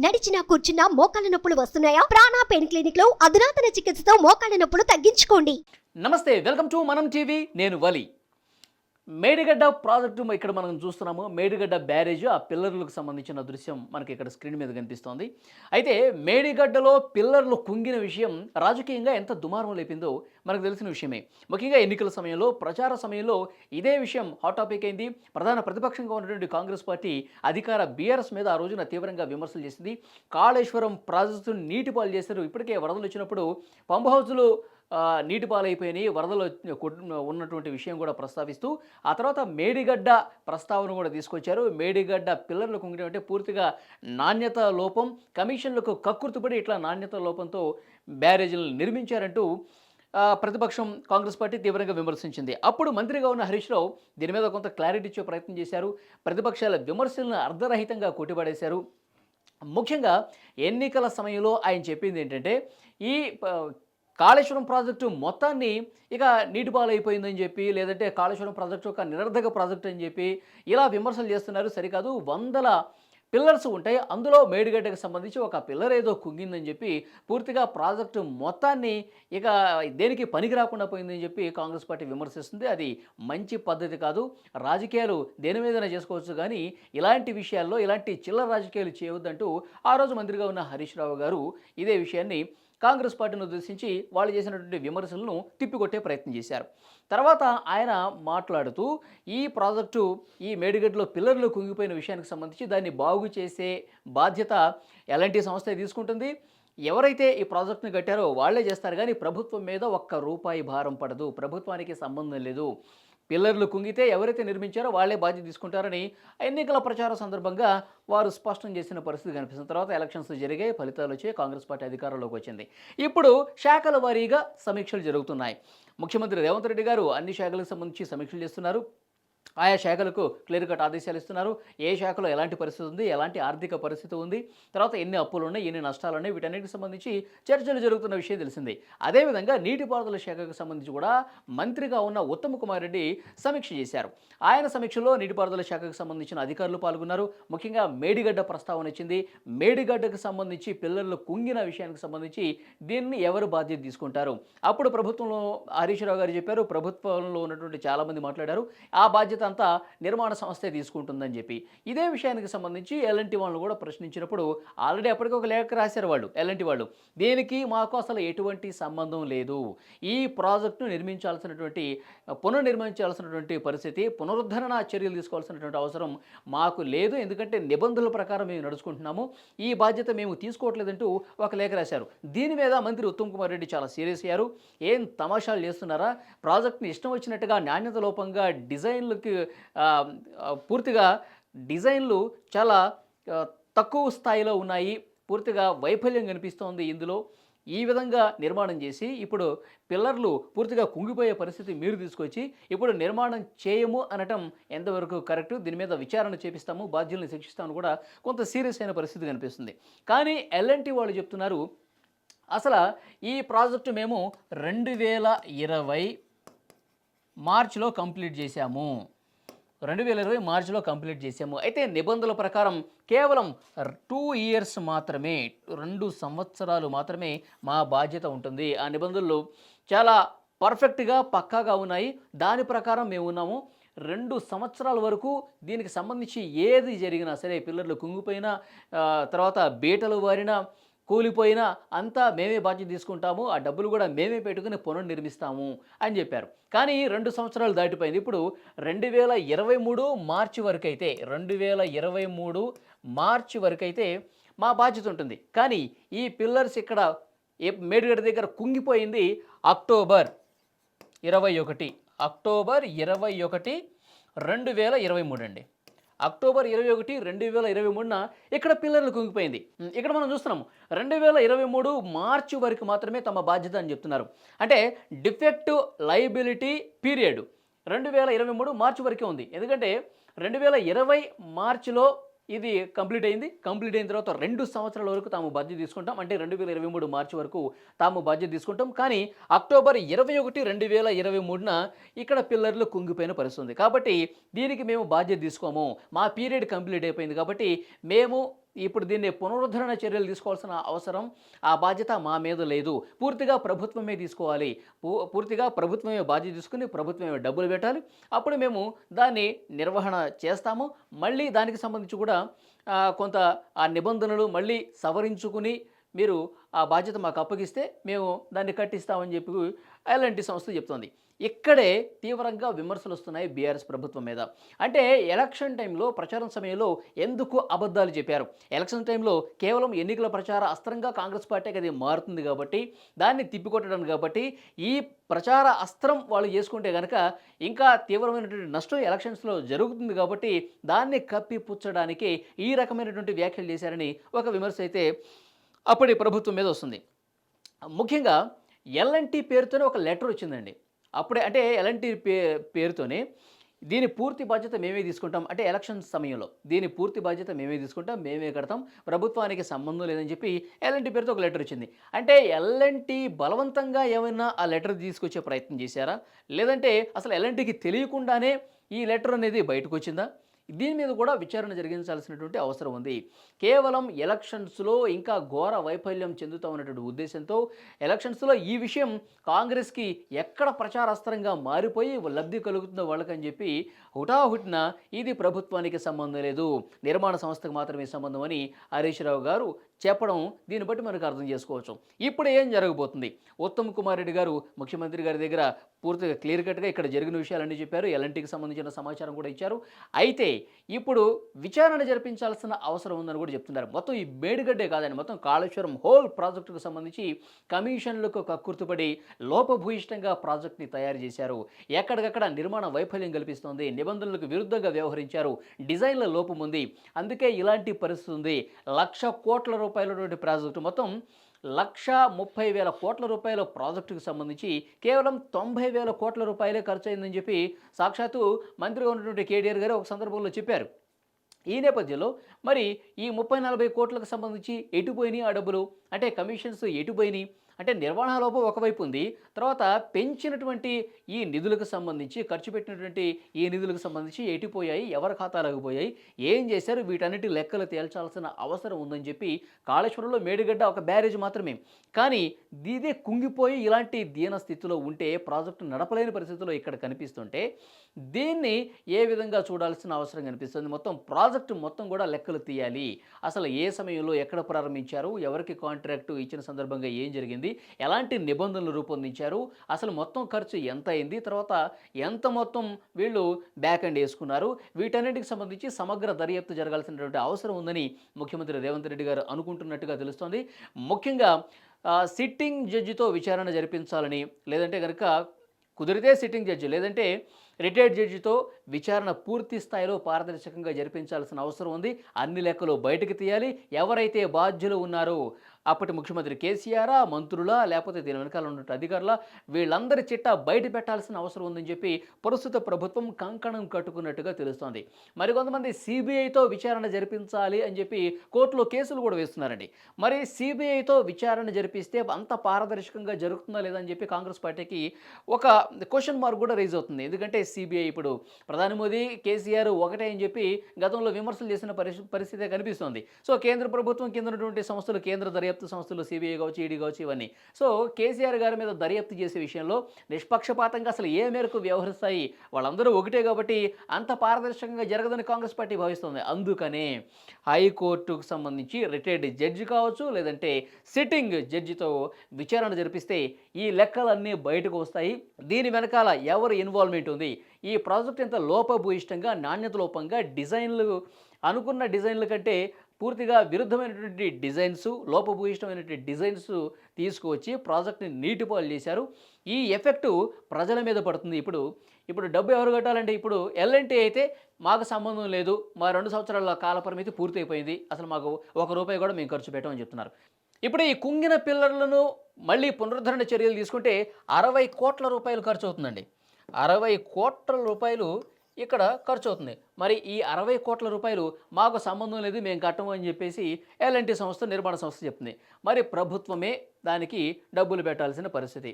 నడిచినా కూర్చున్నా మోకాళ్ళ నొప్పులు వస్తున్నాయా? ప్రాణా పెయిన్ క్లినిక్లో అధునాతన చికిత్సతో మోకాళ్ళ నొప్పులు తగ్గించుకోండి. నమస్తే వెల్కమ్ టు మనం టీవీ. నేను వలి. మేడిగడ్డ ప్రాజెక్టు ఇక్కడ మనం చూస్తున్నాము. మేడిగడ్డ బ్యారేజ్ ఆ పిల్లర్లకు సంబంధించిన దృశ్యం మనకి ఇక్కడ స్క్రీన్ మీద కనిపిస్తోంది. అయితే మేడిగడ్డలో పిల్లర్లు కుంగిన విషయం రాజకీయంగా ఎంత దుమారం లేపిందో మనకు తెలిసిన విషయమే. ముఖ్యంగా ఎన్నికల సమయంలో ప్రచార సమయంలో ఇదే విషయం హాట్ టాపిక్ అయింది. ప్రధాన ప్రతిపక్షంగా ఉన్నటువంటి కాంగ్రెస్ పార్టీ అధికార బీఆర్ఎస్ మీద ఆ రోజున తీవ్రంగా విమర్శలు చేసింది. కాళేశ్వరం ప్రాజెక్టును నీటి పాలు చేశారు. ఇప్పటికే వరదలు వచ్చినప్పుడు పంప్ హౌజులు నీటి పాలైపోయినాయి వరదలు ఉన్నటువంటి విషయం కూడా ప్రస్తావిస్తూ ఆ తర్వాత మేడిగడ్డ ప్రస్తావన కూడా తీసుకొచ్చారు. మేడిగడ్డ పిల్లర్లు కుంగడం పూర్తిగా నాణ్యత లోపం కమిషన్లకు కక్కుర్తిపడి ఇట్లా నాణ్యత లోపంతో బ్యారేజీలను నిర్మించారంటూ ప్రతిపక్షం కాంగ్రెస్ పార్టీ తీవ్రంగా విమర్శించింది. అప్పుడు మంత్రిగా ఉన్న హరీష్ రావు దీని మీద కొంత క్లారిటీ ఇచ్చే ప్రయత్నం చేశారు. ప్రతిపక్షాల విమర్శలను అర్ధరహితంగా కొట్టిపడేశారు. ముఖ్యంగా ఎన్నికల సమయంలో ఆయన చెప్పింది ఏంటంటే ఈ ప- కాళేశ్వరం ప్రాజెక్టు మొత్తాన్ని ఇక నీటిపాలైపోయిందని చెప్పి లేదంటే కాళేశ్వరం ప్రాజెక్టు ఒక నిరర్ధక ప్రాజెక్ట్ అని చెప్పి ఇలా విమర్శలు చేస్తున్నారు. సరికాదు వందల పిల్లర్స్ ఉంటాయి. అందులో మేడిగడ్డకు సంబంధించి ఒక పిల్లర్ ఏదో కుంగిందని చెప్పి పూర్తిగా ప్రాజెక్టు మొత్తాన్ని ఇక దేనికి పనికి రాకుండా పోయిందని చెప్పి కాంగ్రెస్ పార్టీ విమర్శిస్తుంది. అది మంచి పద్ధతి కాదు. రాజకీయాలు దేని మీదైనా చేసుకోవచ్చు. కానీ ఇలాంటి విషయాల్లో ఇలాంటి చిల్లర రాజకీయాలు చేయవద్దంటూ ఆ రోజు మంత్రిగా ఉన్న హరీష్ రావు గారు ఇదే విషయాన్ని కాంగ్రెస్ పార్టీని ఉద్దేశించి వాళ్ళు చేసినటువంటి విమర్శలను తిప్పికొట్టే ప్రయత్నం చేశారు. తర్వాత ఆయన మాట్లాడుతూ ఈ ప్రాజెక్టు ఈ మేడిగడ్డలో పిల్లర్లు కుంగిపోయిన విషయానికి సంబంధించి దాన్ని బాగు చేసే బాధ్యత ఎలాంటి సంస్థ తీసుకుంటుంది? ఎవరైతే ఈ ప్రాజెక్టును కట్టారో వాళ్ళే చేస్తారు. కానీ ప్రభుత్వం మీద ఒక్క రూపాయి భారం పడదు. ప్రభుత్వానికి సంబంధం లేదు. పిల్లర్లు కుంగితే ఎవరైతే నిర్మించారో వాళ్ళే బాధ్యత తీసుకుంటారని ఎన్నికల ప్రచార సందర్భంగా వారు స్పష్టం చేసిన పరిస్థితి కనిపిస్తున్న తర్వాత ఎలక్షన్స్ జరిగాయి ఫలితాలు వచ్చి కాంగ్రెస్ పార్టీ అధికారంలోకి వచ్చింది. ఇప్పుడు శాఖల వారీగా సమీక్షలు జరుగుతున్నాయి. ముఖ్యమంత్రి రేవంత్ రెడ్డి గారు అన్ని శాఖలకు సంబంధించి సమీక్షలు చేస్తున్నారు. ఆయా శాఖలకు క్లియర్ కట్ ఆదేశాలు ఇస్తున్నారు. ఏ శాఖలో ఎలాంటి పరిస్థితి ఉంది? ఎలాంటి ఆర్థిక పరిస్థితి ఉంది? తర్వాత ఎన్ని అప్పులు ఉన్నాయి? ఎన్ని నష్టాలు ఉన్నాయి? వీటన్నిటికి సంబంధించి చర్చలు జరుగుతున్న విషయం తెలిసింది. అదేవిధంగా నీటిపారుదల శాఖకు సంబంధించి కూడా మంత్రిగా ఉన్న ఉత్తమ్ కుమార్ రెడ్డి సమీక్ష చేశారు. ఆయన సమీక్షలో నీటిపారుదల శాఖకు సంబంధించిన అధికారులు పాల్గొన్నారు. ముఖ్యంగా మేడిగడ్డ ప్రస్తావన వచ్చింది మేడిగడ్డకు సంబంధించి పిల్లర్లు కుంగిన విషయానికి సంబంధించి దీన్ని ఎవరు బాధ్యత తీసుకుంటారు? అప్పుడు ప్రభుత్వంలో హరీష్ రావు గారు చెప్పారు. ప్రభుత్వంలో ఉన్నటువంటి చాలామంది మాట్లాడారు. ఆ బాధ్యత బాధ్యత అంతా నిర్మాణ సంస్థే తీసుకుంటుందని చెప్పి. ఇదే విషయానికి సంబంధించి ఎల్ఎన్టీ వాళ్ళని కూడా ప్రశ్నించినప్పుడు ఆల్రెడీ అప్పటికి ఒక లేఖ రాశారు వాళ్ళు ఎల్ఎన్టీ వాళ్ళు. దీనికి? మాకు అసలు ఎటువంటి సంబంధం లేదు. ఈ ప్రాజెక్టును నిర్మించాల్సినటువంటి పునర్నిర్మించాల్సినటువంటి పరిస్థితి పునరుద్ధరణ చర్యలు తీసుకోవాల్సినటువంటి అవసరం మాకు లేదు. ఎందుకంటే నిబంధనల ప్రకారం మేము నడుచుకుంటున్నాము. ఈ బాధ్యత మేము తీసుకోవట్లేదంటూ ఒక లేఖ రాశారు. దీని మీద మంత్రి ఉత్తమ్ కుమార్ రెడ్డి చాలా సీరియస్ అయ్యారు. ఏం తమాషాలు చేస్తున్నారా? ప్రాజెక్ట్ని ఇష్టం వచ్చినట్టుగా నాణ్యత లోపంగా డిజైన్లు ఆ, పూర్తిగా డిజైన్లు చాలా తక్కువ స్థాయిలో ఉన్నాయి. పూర్తిగా వైఫల్యం కనిపిస్తోంది ఇందులో. ఈ విధంగా నిర్మాణం చేసి ఇప్పుడు పిల్లర్లు పూర్తిగా కుంగిపోయే పరిస్థితి మీరు తీసుకొచ్చి ఇప్పుడు నిర్మాణం చేయము అనటం ఎంతవరకు కరెక్ట్? దీని మీద విచారణ చేపిస్తాము బాధ్యులను శిక్షిస్తామని కూడా కొంత సీరియస్ అయిన పరిస్థితి కనిపిస్తుంది. కానీ ఎల్ఎన్టీ వాళ్ళు చెప్తున్నారు అసలు ఈ ప్రాజెక్టు మేము రెండు వేల ఇరవై మార్చిలో కంప్లీట్ చేశాము. రెండు వేల ఇరవై మార్చిలో కంప్లీట్ చేసాము అయితే నిబంధనల ప్రకారం కేవలం టూ ఇయర్స్ మాత్రమే రెండు సంవత్సరాలు మాత్రమే మా బాధ్యత ఉంటుంది. ఆ నిబంధనలు చాలా పర్ఫెక్ట్గా పక్కాగా ఉన్నాయి. దాని ప్రకారం మేము ఉన్నాము. రెండు సంవత్సరాల వరకు దీనికి సంబంధించి ఏది జరిగినా సరే పిల్లర్లు కుంగిపోయినా తర్వాత బీటలు వారినా కూలిపోయినా అంతా మేమే బాధ్యత తీసుకుంటాము ఆ డబ్బులు కూడా మేమే పెట్టుకుని పునర్నిర్మిస్తాము అని చెప్పారు. కానీ రెండు సంవత్సరాలు దాటిపోయింది. ఇప్పుడు రెండు వేల ఇరవై మూడు మార్చి వరకు అయితే రెండు వేల ఇరవై మూడు మార్చి వరకు అయితే మా బాధ్యత ఉంటుంది. కానీ ఈ పిల్లర్స్ ఇక్కడ ఏ మేడిగడ్డ దగ్గర కుంగిపోయింది అక్టోబర్ ఇరవై ఒకటి. అక్టోబర్ ఇరవై ఒకటి రెండు వేల ఇరవై మూడు అండి. అక్టోబర్ ఇరవై ఒకటి రెండు వేల ఇరవై మూడున ఇక్కడ పిల్లర్లు కుంగిపోయింది. ఇక్కడ మనం చూస్తున్నాము. రెండు వేల ఇరవై మూడు మార్చి వరకు మాత్రమే తమ బాధ్యత అని చెప్తున్నారు. అంటే డిఫెక్టివ్ లైబిలిటీ పీరియడ్ రెండు వేల ఇరవై మూడు మార్చి వరకే ఉంది. ఎందుకంటే రెండు వేల ఇరవై మార్చిలో ఇది కంప్లీట్ అయింది. కంప్లీట్ అయిన తర్వాత రెండు సంవత్సరాల వరకు తాము బాధ్యత తీసుకుంటాం. అంటే రెండు వేల ఇరవై మూడు మార్చి వరకు తాము బాధ్యత తీసుకుంటాం. కానీ అక్టోబర్ ఇరవై ఒకటి రెండు వేల ఇరవై మూడున ఇక్కడ పిల్లర్లు కుంగిపోయిన పరిస్థితుంది కాబట్టి దీనికి మేము బాధ్యత తీసుకోము. మా పీరియడ్ కంప్లీట్ అయిపోయింది కాబట్టి మేము ఇప్పుడు దీన్ని పునరుద్ధరణ చర్యలు తీసుకోవాల్సిన అవసరం ఆ బాధ్యత మా మీద లేదు. పూర్తిగా ప్రభుత్వమే తీసుకోవాలి. పూ- పూర్తిగా ప్రభుత్వమే బాధ్యత తీసుకుని ప్రభుత్వమే డబ్బులు పెట్టాలి. అప్పుడు మేము దాన్ని నిర్వహణ చేస్తాము. మళ్ళీ దానికి సంబంధించి కూడా కొంత ఆ నిబంధనలు మళ్ళీ సవరించుకుని మీరు ఆ బాధ్యత మాకు అప్పగిస్తే మేము దాన్ని కట్టిస్తామని చెప్పి ఎలాంటి సంస్థ చెప్తోంది. ఇక్కడే తీవ్రంగా విమర్శలు వస్తున్నాయి బీఆర్ఎస్ ప్రభుత్వం మీద. అంటే ఎలక్షన్ టైంలో ప్రచారం సమయంలో ఎందుకు అబద్ధాలు చెప్పారు? ఎలక్షన్ టైంలో కేవలం ఎన్నికల ప్రచార అస్త్రంగా కాంగ్రెస్ పార్టీకి అది మారుతుంది కాబట్టి దాన్ని తిప్పికొట్టడం కాబట్టి ఈ ప్రచార అస్త్రం వాళ్ళు చేసుకుంటే కనుక ఇంకా తీవ్రమైనటువంటి నష్టం ఎలక్షన్స్లో జరుగుతుంది కాబట్టి దాన్ని కప్పిపుచ్చడానికి ఈ రకమైనటువంటి వ్యాఖ్యలు చేశారని ఒక విమర్శ అయితే అప్పటి ప్రభుత్వం మీద వస్తుంది. ముఖ్యంగా ఎల్ఎన్టీ పేరుతోనే ఒక లెటర్ వచ్చిందండి. అప్పుడే అంటే ఎలాంటి పే పేరుతోనే దీని పూర్తి బాధ్యత మేమే తీసుకుంటాం. అంటే ఎలక్షన్ సమయంలో దీని పూర్తి బాధ్యత మేమే తీసుకుంటాం మేమే కడతాం. ప్రభుత్వానికి సంబంధం లేదని చెప్పి ఎల్ఎన్టీ పేరుతో ఒక లెటర్ వచ్చింది. అంటే ఎల్ఎన్టీ బలవంతంగా ఏమైనా ఆ లెటర్ తీసుకొచ్చే ప్రయత్నం చేశారా? లేదంటే అసలు ఎల్ఎన్టీకి తెలియకుండానే ఈ లెటర్ అనేది బయటకు వచ్చిందా? దీని మీద కూడా విచారణ జరిగించాల్సినటువంటి అవసరం ఉంది. కేవలం ఎలక్షన్స్లో ఇంకా ఘోర వైఫల్యం చెందుతా ఉన్నటువంటి ఉద్దేశంతో ఎలక్షన్స్లో ఈ విషయం కాంగ్రెస్కి ఎక్కడ ప్రచారాస్త్రంగా మారిపోయి లబ్ధి కలుగుతుందో వాళ్ళకని చెప్పి హుటాహుటిన ఇది ప్రభుత్వానికి సంబంధం లేదు. నిర్మాణ సంస్థకు మాత్రమే సంబంధం అని హరీష్ రావు గారు చెప్పడం దీన్ని బట్టి మనకు అర్థం చేసుకోవచ్చు. ఇప్పుడు ఏం జరగబోతుంది? ఉత్తమ్ కుమార్ రెడ్డి గారు ముఖ్యమంత్రి గారి దగ్గర పూర్తిగా క్లియర్ కట్గా ఇక్కడ జరిగిన విషయాలన్నీ చెప్పారు. ఎల్ఎన్టీకి సంబంధించిన సమాచారం కూడా ఇచ్చారు. అయితే ఇప్పుడు విచారణ జరిపించాల్సిన అవసరం ఉందని కూడా చెప్తున్నారు. మొత్తం ఈ మేడిగడ్డే కాదండి. మొత్తం కాళేశ్వరం హోల్ ప్రాజెక్టుకు సంబంధించి కమిషన్లకు కక్కుర్తుపడి లోపభూయిష్టంగా ప్రాజెక్ట్ని తయారు చేశారు. ఎక్కడికక్కడ నిర్మాణ వైఫల్యం కల్పిస్తోంది. నిబంధనలకు విరుద్ధంగా వ్యవహరించారు. డిజైన్ల లోపం ఉంది. అందుకే ఇలాంటి పరిస్థితి ఉంది. లక్ష కోట్ల రూపాయలటువంటి ప్రాజెక్టు. మొత్తం లక్ష ముప్పై వేల కోట్ల రూపాయల ప్రాజెక్టుకు సంబంధించి కేవలం తొంభై వేల కోట్ల రూపాయలే ఖర్చు అయిందని చెప్పి సాక్షాత్తు మంత్రిగా ఉన్నటువంటి కేటీఆర్ గారు ఒక సందర్భంలో చెప్పారు. ఈ నేపథ్యంలో మరి ఈ ముప్పై నలభై కోట్లకు సంబంధించి ఎటుపోయినాయి ఆ డబ్బులు? అంటే కమిషన్స్ ఎటుపోయినాయి అంటే నిర్వహణ లోపం ఒకవైపు ఉంది. తర్వాత పెంచినటువంటి ఈ నిధులకు సంబంధించి ఖర్చు పెట్టినటువంటి ఈ నిధులకు సంబంధించి ఎటుపోయాయి ఎవరి ఖాతాలకు పోయాయి ఏం చేశారు వీటన్నిటి లెక్కలు తేల్చాల్సిన అవసరం ఉందని చెప్పి కాళేశ్వరంలో మేడిగడ్డ ఒక బ్యారేజ్ మాత్రమే. కానీ ఇదే కుంగిపోయి ఇలాంటి దీన స్థితిలో ఉంటే ప్రాజెక్టు నడపలేని పరిస్థితిలో ఇక్కడ కనిపిస్తుంటే దీన్ని ఏ విధంగా చూడాల్సిన అవసరం కనిపిస్తుంది? మొత్తం ప్రాజెక్టు మొత్తం కూడా లెక్కలు తీయాలి. అసలు ఏ సమయంలో ఎక్కడ ప్రారంభించారు? ఎవరికి కాంట్రాక్టు ఇచ్చిన సందర్భంగా ఏం జరిగింది? ఎలాంటి నిబంధనలు రూపొందించారు? అసలు మొత్తం ఖర్చు ఎంత అయింది? తర్వాత ఎంత మొత్తం వీళ్ళు బ్యాక్ అండ్ వేసుకున్నారు? వీటన్నిటికి సంబంధించి సమగ్ర దర్యాప్తు జరగాల్సినటువంటి అవసరం ఉందని ముఖ్యమంత్రి రేవంత్ రెడ్డి గారు అనుకుంటున్నట్టుగా తెలుస్తోంది. ముఖ్యంగా సిట్టింగ్ జడ్జితో విచారణ జరిపించాలని లేదంటే కనుక కుదిరితే సిట్టింగ్ జడ్జి లేదంటే రిటైర్డ్ జడ్జితో విచారణ పూర్తి స్థాయిలో పారదర్శకంగా జరిపించాల్సిన అవసరం ఉంది. అన్ని లెక్కలు బయటకు తీయాలి. ఎవరైతే బాధ్యులు ఉన్నారో అప్పటి ముఖ్యమంత్రి కేసీఆరా మంత్రులా లేకపోతే దీని వెనకాల ఉన్న అధికారుల వీళ్ళందరి చిట్టా బయట పెట్టాల్సిన అవసరం ఉందని చెప్పి ప్రస్తుత ప్రభుత్వం కంకణం కట్టుకున్నట్టుగా తెలుస్తోంది. మరికొంతమంది సిబిఐతో విచారణ జరిపించాలి అని చెప్పి కోర్టులో కేసులు కూడా వేస్తున్నారండి. మరి సిబిఐతో విచారణ జరిపిస్తే అంత పారదర్శకంగా జరుగుతుందా లేదని చెప్పి కాంగ్రెస్ పార్టీకి ఒక క్వశ్చన్ మార్క్ కూడా రైజ్ అవుతుంది. ఎందుకంటే సిబిఐ ఇప్పుడు ప్రధాని మోదీ కేసీఆర్ ఒకటే అని చెప్పి గతంలో విమర్శలు చేసిన పరిస్థితి పరిస్థితి కనిపిస్తోంది. సో కేంద్ర ప్రభుత్వం కింద ఉన్నటువంటి సంస్థలు కేంద్ర దర్యాప్తు సంస్థలు సిబిఐ కావచ్చు ఈడీ కావచ్చు ఇవన్నీ. సో కేసీఆర్ గారి మీద దర్యాప్తు చేసే విషయంలో నిష్పక్షపాతంగా అసలు ఏ మేరకు వ్యవహరిస్తాయి? వాళ్ళందరూ ఒకటే కాబట్టి అంత పారదర్శకంగా జరగదని కాంగ్రెస్ పార్టీ భావిస్తుంది. అందుకనే హైకోర్టుకు సంబంధించి రిటైర్డ్ జడ్జి కావచ్చు లేదంటే సిట్టింగ్ జడ్జితో విచారణ జరిపిస్తే ఈ లెక్కలన్నీ బయటకు వస్తాయి. దీని వెనకాల ఎవరి ఇన్వాల్వ్మెంట్ ఉంది? ఈ ప్రాజెక్ట్ ఎంత లోపభూయిష్టంగా నాణ్యత లోపంగా డిజైన్లు అనుకున్న డిజైన్ల కంటే పూర్తిగా విరుద్ధమైనటువంటి డిజైన్స్ లోపభూయిష్టమైనటువంటి డిజైన్స్ తీసుకువచ్చి ప్రాజెక్ట్ని నీటిపాలు చేశారు. ఈ ఎఫెక్టు ప్రజల మీద పడుతుంది. ఇప్పుడు ఇప్పుడు డబ్బు ఎవరు కట్టాలంటే ఇప్పుడు ఎల్ఎన్టీ అయితే మాకు సంబంధం లేదు. మా రెండు సంవత్సరాల కాల పరిమితి పూర్తయిపోయింది. అసలు మాకు ఒక రూపాయి కూడా మేము ఖర్చు పెట్టామని చెప్తున్నారు. ఇప్పుడు ఈ కుంగిన పిల్లర్లను మళ్ళీ పునరుద్ధరణ చర్యలు తీసుకుంటే అరవై కోట్ల రూపాయలు ఖర్చు అవుతుందండి. అరవై కోట్ల రూపాయలు ఇక్కడ ఖర్చు అవుతుంది మరి ఈ అరవై కోట్ల రూపాయలు మాకు సంబంధం లేదు మేము కట్టము అని చెప్పేసి ఎల్ఎన్టీ సంస్థ నిర్మాణ సంస్థ చెప్తుంది. మరి ప్రభుత్వమే దానికి డబ్బులు పెట్టాల్సిన పరిస్థితి.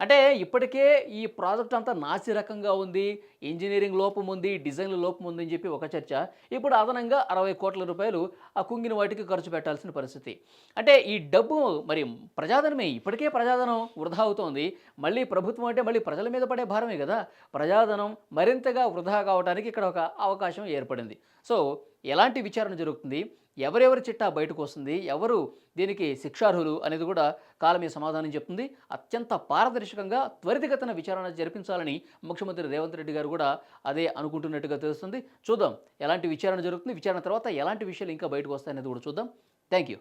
అంటే ఇప్పటికే ఈ ప్రాజెక్ట్ అంతా నాసి రకంగా ఉంది ఇంజనీరింగ్ లోపం ఉంది డిజైన్ల లోపం ఉంది అని చెప్పి ఒక చర్చ. ఇప్పుడు అదనంగా అరవై కోట్ల రూపాయలు ఆ కుంగిన వాటికి ఖర్చు పెట్టాల్సిన పరిస్థితి. అంటే ఈ డబ్బు మరి ప్రజాధనమే ఇప్పటికే ప్రజాధనం వృధా అవుతోంది. మళ్ళీ ప్రభుత్వం అంటే మళ్ళీ ప్రజల మీద పడే భారమే కదా. ప్రజాధనం మరింతగా వృధా కావడానికి ఇక్కడ ఒక అవకాశం ఏర్పడింది. సో ఎలాంటి విచారణ జరుగుతుంది? ఎవరెవరి చిట్టా బయటకు వస్తుంది ఎవరు దీనికి శిక్షార్హులు అనేది కూడా కాలమే సమాధానం చెప్తుంది. అత్యంత పారదర్శకంగా త్వరితగతిన విచారణ జరిపించాలని ముఖ్యమంత్రి రేవంత్ రెడ్డి గారు కూడా అదే అనుకుంటున్నట్టుగా తెలుస్తుంది. చూద్దాం ఎలాంటి విచారణ జరుగుతుంది విచారణ తర్వాత ఎలాంటి విషయాలు ఇంకా బయటకు వస్తాయనేది కూడా చూద్దాం. Thank you